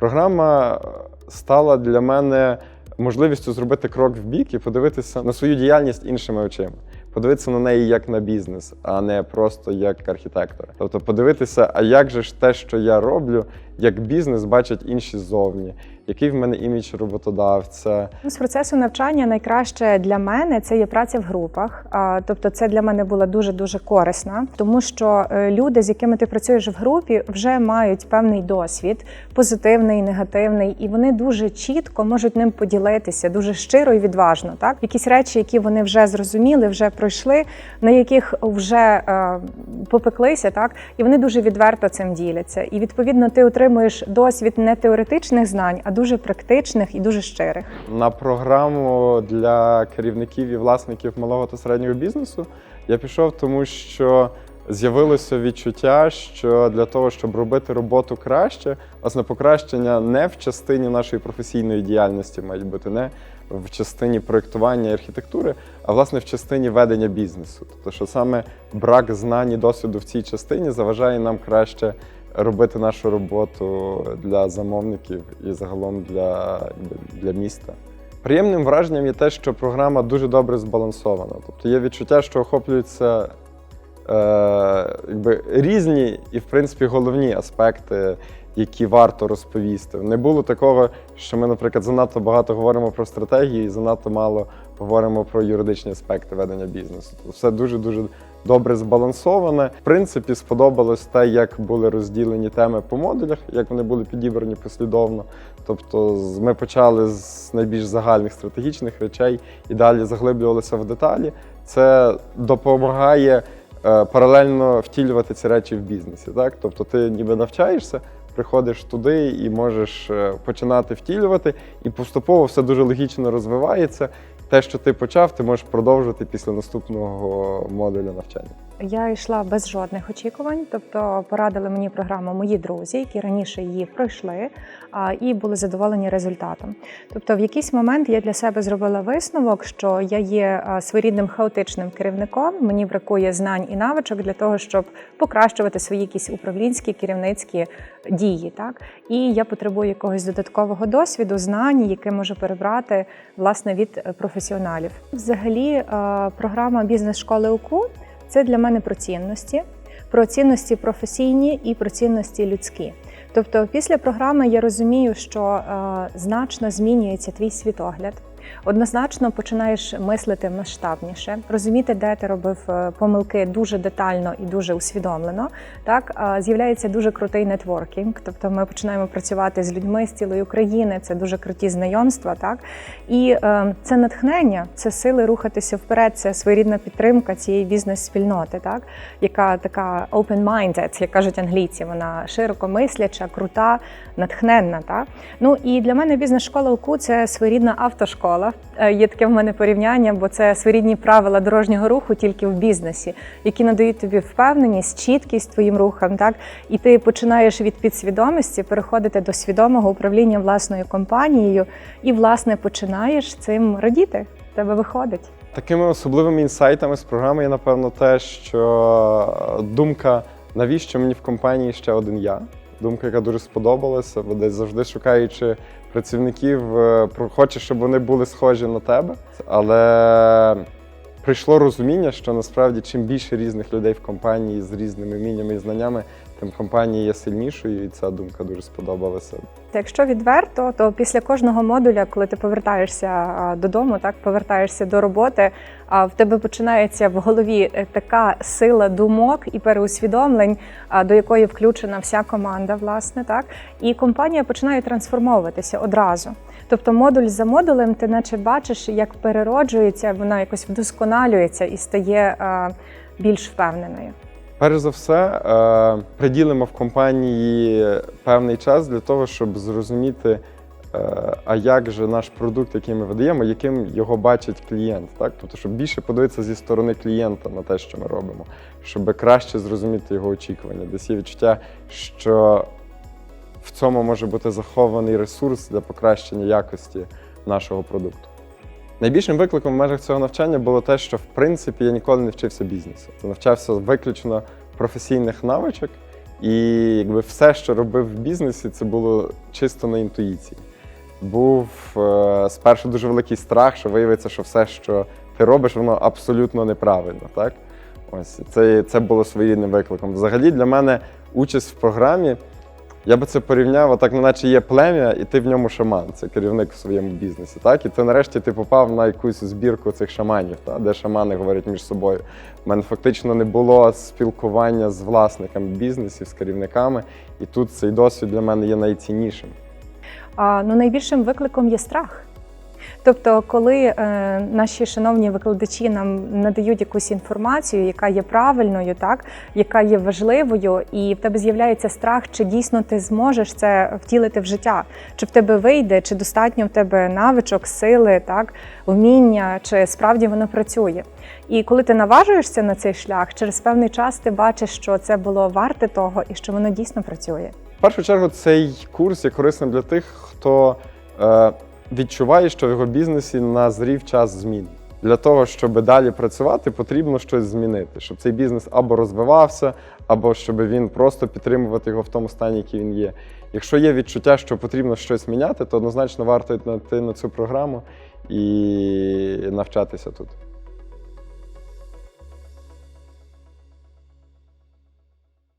Програма стала для мене можливістю зробити крок в бік і подивитися на свою діяльність іншими очима. Подивитися на неї як на бізнес, а не просто як архітектора. Тобто подивитися, а як же ж те, що я роблю, як бізнес бачать інші ззовні, який в мене імідж роботодавця, З процесу навчання найкраще для мене це є праця в групах. Тобто, це для мене була дуже дуже корисна, тому що е, люди, з якими ти працюєш в групі, вже мають певний досвід, позитивний, негативний, і вони дуже чітко можуть ним поділитися, дуже щиро і відважно. Так, якісь речі, які вони вже зрозуміли, вже пройшли, на яких вже е, попеклися, так і вони дуже відверто цим діляться. І відповідно ти отримуєш досвід не теоретичних знань, а дуже практичних і дуже щирих. на програму для керівників і власників малого та середнього бізнесу я пішов, тому що з'явилося відчуття, що для того, щоб робити роботу краще, власне, покращення не в частині нашої професійної діяльності мають бути не в частині проєктування і архітектури, а власне в частині ведення бізнесу. Тобто, що саме брак знань і досвіду в цій частині заважає нам краще робити нашу роботу для замовників і загалом для, для міста. Приємним враженням є те, що програма дуже добре збалансована. Тобто є відчуття, що охоплюються е, якби, різні і, в принципі, головні аспекти, які варто розповісти. Не було такого, що ми, наприклад, занадто багато говоримо про стратегії і занадто мало говоримо про юридичні аспекти ведення бізнесу. Все дуже-дуже добре збалансоване. В принципі, сподобалось те, як були розділені теми по модулях, як вони були підібрані послідовно. Тобто, ми почали з найбільш загальних стратегічних речей і далі заглиблювалися в деталі. Це допомагає е, паралельно втілювати ці речі в бізнесі. Так? Тобто, ти ніби навчаєшся, приходиш туди і можеш е, починати втілювати, і поступово все дуже логічно розвивається. Те, що ти почав, ти можеш продовжувати після наступного модуля навчання. Я йшла без жодних очікувань, тобто порадили мені програму мої друзі, які раніше її пройшли і були задоволені результатом. Тобто, в якийсь момент я для себе зробила висновок, що я є своєрідним хаотичним керівником. Мені бракує знань і навичок для того, щоб покращувати свої якісь управлінські керівницькі дії. Так і я потребую якогось додаткового досвіду, знань, яке можу перебрати власне від е, професіоналів. Взагалі, е, програма бізнес школи УКУ це для мене про цінності, про цінності професійні і про цінності людські. Тобто, після програми я розумію, що е, значно змінюється твій світогляд. Однозначно починаєш мислити масштабніше, розуміти, де ти робив е, помилки дуже детально і дуже усвідомлено. Так з'являється дуже крутий нетворкінг. Тобто ми починаємо працювати з людьми з цілої України. Це дуже круті знайомства. Так і е, це натхнення, це сили рухатися вперед. Це своєрідна підтримка цієї бізнес-спільноти, так яка така open-minded, як кажуть англійці. Вона широко мисляча, крута, натхненна. Так? Ну і для мене бізнес-школа УКУ це своєрідна автошкола. Е, Є таке в мене порівняння, бо це своєрідні правила дорожнього руху тільки в бізнесі, які надають тобі впевненість, чіткість твоїм рухам. Так і ти починаєш від підсвідомості переходити до свідомого управління власною компанією, і власне починаєш цим радіти. Тебе виходить. Такими особливими інсайтами з програми є, напевно, те, що думка, навіщо мені в компанії ще один я. Думка, яка дуже сподобалася, бо десь завжди шукаючи працівників, е, хочеш, щоб вони були схожі на тебе. Але прийшло розуміння, що насправді чим більше різних людей в компанії з різними вміннями і знаннями, тим компанія є сильнішою, і ця думка дуже сподобалася. Якщо відверто, то після кожного модуля, коли ти повертаєшся додому, так повертаєшся до роботи, а в тебе починається в голові е, така сила думок і переусвідомлень, до якої включена вся команда, власне, так і компанія починає трансформовуватися одразу. Тобто, модуль за модулем, ти наче бачиш, як перероджується, вона якось вдосконалюється і стає більш впевненою. Перш за все, е, приділимо в компанії певний час для того, щоб зрозуміти, е, а як же наш продукт, який ми видаємо, яким його бачить клієнт. Так? Тобто, щоб більше подивитися зі сторони клієнта на те, що ми робимо, щоб краще зрозуміти його очікування. Десь є відчуття, що в цьому може бути захований ресурс для покращення якості нашого продукту. Найбільшим викликом в межах цього навчання було те, що в принципі я ніколи не вчився бізнесу. Навчався виключно професійних навичок, І якби все, що робив в бізнесі, це було чисто на інтуїції. Був е, спершу дуже великий страх, що виявиться, що все, що ти робиш, воно абсолютно неправильно. Так? Ось це, це було своєрідним викликом. Взагалі для мене участь в програмі, я би це порівняв, так, наче є плем'я, і ти в ньому шаман, це керівник в своєму бізнесі. Так? І ти нарешті ти попав на якусь збірку цих шаманів, так? де шамани говорять між собою. У мене фактично не було спілкування з власниками бізнесів, з керівниками, і тут цей досвід для мене є найціннішим. А, ну, найбільшим викликом є страх. Тобто, коли е, наші шановні викладачі нам надають якусь інформацію, яка є правильною, так яка є важливою, і в тебе з'являється страх, чи дійсно ти зможеш це втілити в життя, чи в тебе вийде, чи достатньо в тебе навичок, сили, так вміння, чи справді воно працює. І коли ти наважуєшся на цей шлях, через певний час ти бачиш, що це було варте того і що воно дійсно працює. В першу чергу, цей курс є корисним для тих, хто е, відчуває, що в його бізнесі назрів час змін. Для того, щоб далі працювати, потрібно щось змінити, щоб цей бізнес або розвивався, або щоб він просто підтримувати його в тому стані, який він є. Якщо є відчуття, що потрібно щось міняти, то однозначно варто йти на цю програму і навчатися тут.